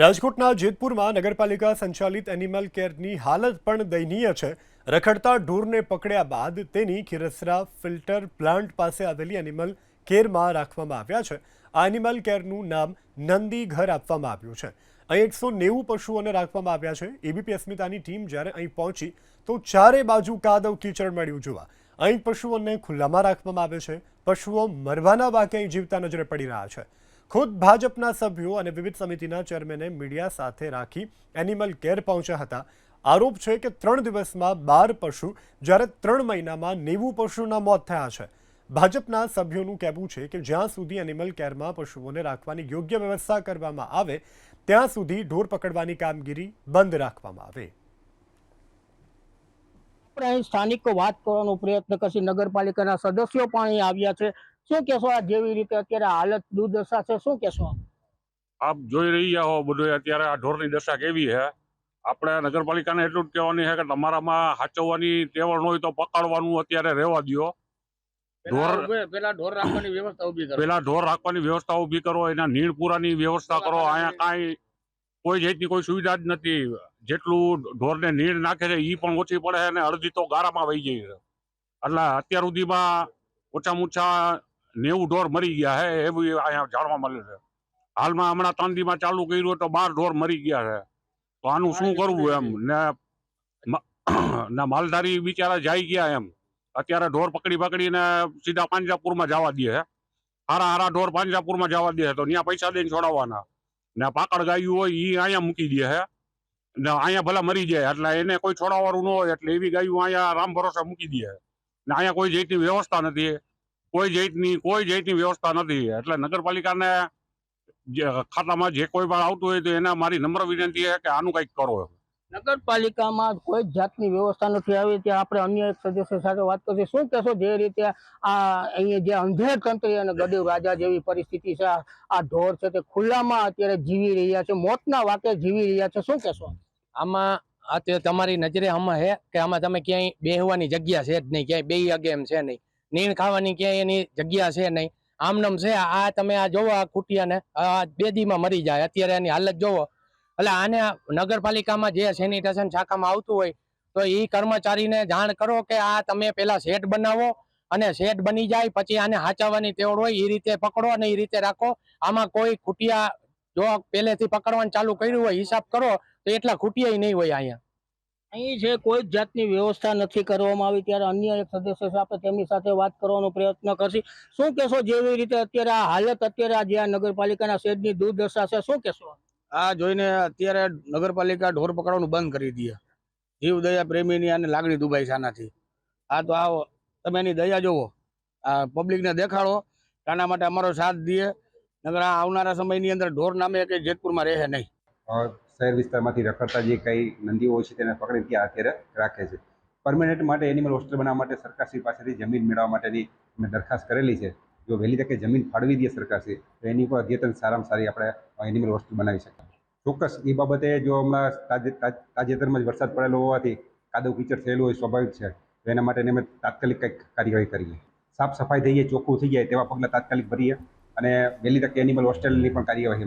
રાજકોટના જેતપુરમાં નગરપાલિકા સંચાલિત એનિમલ કેરની હાલત પણ દયનીય છે. રખડતા ઢોરને પકડ્યા બાદ તેની ખીરસરા ફિલ્ટર પ્લાન્ટ પાસે આવેલી એનિમલ કેરમાં રાખવામાં આવ્યા છે. આ એનિમલ કેરનું નામ નંદી ઘર આપવામાં આવ્યું છે. અહીં એકસો નેવું પશુઓને રાખવામાં આવ્યા છે. એબીપી અસ્મિતાની ટીમ જ્યારે અહીં પહોંચી તો ચારે બાજુ કાદવ કીચડ મળ્યું જોવા. અહીં પશુઓને ખુલ્લામાં રાખવામાં આવે છે. પશુઓ મરવાના વાકે જીવતા નજરે પડી રહ્યા છે. ખુદ ભાજપના સભ્યો અને વિવિધ સમિતિના ચેરમેને મીડિયા સાથે રાખી એનિમલ કેર પહોંચ્યા હતા. આરોપ છે કે ત્રણ દિવસમાં બાર પશુ, જ્યારે ત્રણ મહિનામાં નેવું પશુના મોત થયા છે. ભાજપના સભ્યોનું કહેવું છે કે જ્યાં સુધી એનિમલ કેરમાં પશુઓને રાખવાની યોગ્ય વ્યવસ્થા કરવામાં આવે, ત્યાં સુધી ઢોર પકડવાની કામગીરી બંધ રાખવામાં આવે. આપણે અહીં સ્થાનિકો વાત કરવાનો પ્રયત્ન કરશે. નગરપાલિકાના સદસ્યો પણ અહીં આવ્યા છે. શું કહેશો આ જેવી રીતે અત્યારે હાલત દુર્દશા છે? શું કહેશો આપ? જોઈ રહ્યા હો બધું અત્યારે આ ઢોરની દશા કેવી છે? આપણે નગરપાલિકાને એટલું જ કહેવાની છે કે તમારામાં હાચવવાની ટેવણ હોય તો પકડવાનું અત્યારે રહેવા દ્યો. ઢોર- પેલા ઢોર રાખવાની વ્યવસ્થા ઊભી પેલા ઢોર રાખવાની વ્યવસ્થા ઊભી કરો. એના નીણપુરાની વ્યવસ્થા કરો. અહીંયા કાંઈ કોઈ જાતની કોઈ સુવિધા જ નથી. જેટલું ઢોરને નીર નાખે છે એ પણ ઓછી પડે અને અડધી તો ગારામાં વહી જાય છે. એટલે અત્યાર સુધીમાં ઓછામાં ઓછા નેવું ઢોર મરી ગયા છે એવું અહીંયા જાણવા મળે છે. હાલમાં હમણાં તાંદીમાં ચાલુ કર્યું તો બાર ઢોર મરી ગયા છે. તો આનું શું કરવું એમ? ને માલધારી બિચારા જાય ગયા એમ. અત્યારે ઢોર પકડી પકડીને સીધા પાંજરાપુરમાં જવા દે છે. હારા હારા ઢોર પાંજરાપુરમાં જવા દે છે તો ત્યાં પૈસા દઈને છોડાવવાના. ને પાકડ ગાયું હોય એ અહીંયા મૂકી દે છે. અહીંયા ભલા મરી જાય. એટલે એને કોઈ છોડાવવાનું ન હોય. એટલે એવી ગાયું અહીંયા રામ ભરોસે મૂકી દે. ને અહીંયા કોઈ જાતની વ્યવસ્થા નથી. કોઈ જાતની કોઈ જાતની વ્યવસ્થા નથી. એટલે નગરપાલિકાને ખાતામાં જે કોઈ પણ આવતું હોય તો એને મારી નમ્ર વિનંતી છે કે આનું કંઈક કરો. નગરપાલિકામાં કોઈ જ જાતની વ્યવસ્થા નથી આવી. ત્યાં આપણે અન્ય એક સદસ્ય સાથે વાત કરીએ. શું કહેશો જે રીતે આ અહીંયા જે અંધેર તંત્રી અને ગદેવ રાજા જેવી પરિસ્થિતિ છે આ ઢોર છે તે ખુલ્લામાં અત્યારે જીવી રહ્યા છે, મોતના વાકે જીવી રહ્યા છે. શું કહેશો? આમાં આ તે તમારી નજરે આમાં છે કે આમાં તમે ક્યાંય બેહવાની જગ્યા છે જ નહીં, ક્યાંય બેહી અગે એમ છે નહીં. નીણ ખાવાની ક્યાંય એની જગ્યા છે નહીં. આમનામ છે, આ તમે આ જોવો આ ખૂટિયાને, આ બેદીમાં મરી જાય. અત્યારે એની હાલત જોવો. એટલે આને નગરપાલિકામાં જે સેનિટેશન શાખામાં આવતું હોય, તો એ કર્મચારીને જાણ કરો કે આ તમે પેલા શેડ બનાવો અને શેડ બની જાય, પછી આને હાચવવાની તેવડ હોય એ રીતે પકડો અને એ રીતે રાખો. આમાં કોઈ ખૂટિયા જો પહેલેથી પકડવાનું ચાલુ કર્યું હોય, હિસાબ કરો તો એટલા ખૂટિયા નહીં હોય અહીંયા. અહીં છે કોઈ જ જાતની વ્યવસ્થા નથી કરવામાં આવી ત્યારે અન્ય એક સદસ્ય છે આપણે તેમની સાથે વાત કરવાનો પ્રયત્ન કરશી. શું કહેશો જેવી રીતે અત્યારે આ હાલત અત્યારે આ જે આ નગરપાલિકાના શેડની દુર્દશા છે શું કહેશો? આ જોઈને અત્યારે નગરપાલિકા ઢોર પકડવાનું બંધ કરી દે. જીવ દયા પ્રેમીની અને લાગણી દુભાઈ છે આનાથી. આ તો આવો તમે એની દયા જોવો. આ પબ્લિકને દેખાડો આના માટે અમારો સાથ દે. નગર આ આવનારા સમયની અંદર ઢોર નામે કંઈ જેતપુરમાં રહે નહીં. શહેર વિસ્તારમાંથી રખડતા જે કંઈ નંદીઓ છે તેને પકડી ત્યાં અત્યારે રાખે છે. પરમેનન્ટ માટે એનિમલ હોસ્ટેલ બનાવવા માટે સરકારશ્રી પાસેથી જમીન મેળવવા માટેની મેં દરખાસ્ત કરેલી છે. જો વહેલી તકે જમીન ફાળવી દે સરકારશ્રી તો એની ઉપર અદ્યતન સારામાં સારી આપણે એનિમલ હોસ્ટેલ બનાવી શકીએ. ચોક્કસ એ બાબતે જો હમણાં તાજેતરમાં જ વરસાદ પડેલો હોવાથી કાદવ કીચડ થયેલું હોય સ્વાભાવિક છે. તો એના માટે અમે તાત્કાલિક કંઈક કાર્યવાહી કરીએ. સાફ સફાઈ થઈ જાય ચોખ્ખું થઈ જાય તેવા પગલાં તાત્કાલિક ભરીએ અને વહેલી તકે એનિમલ હોસ્ટેલની પણ કાર્યવાહી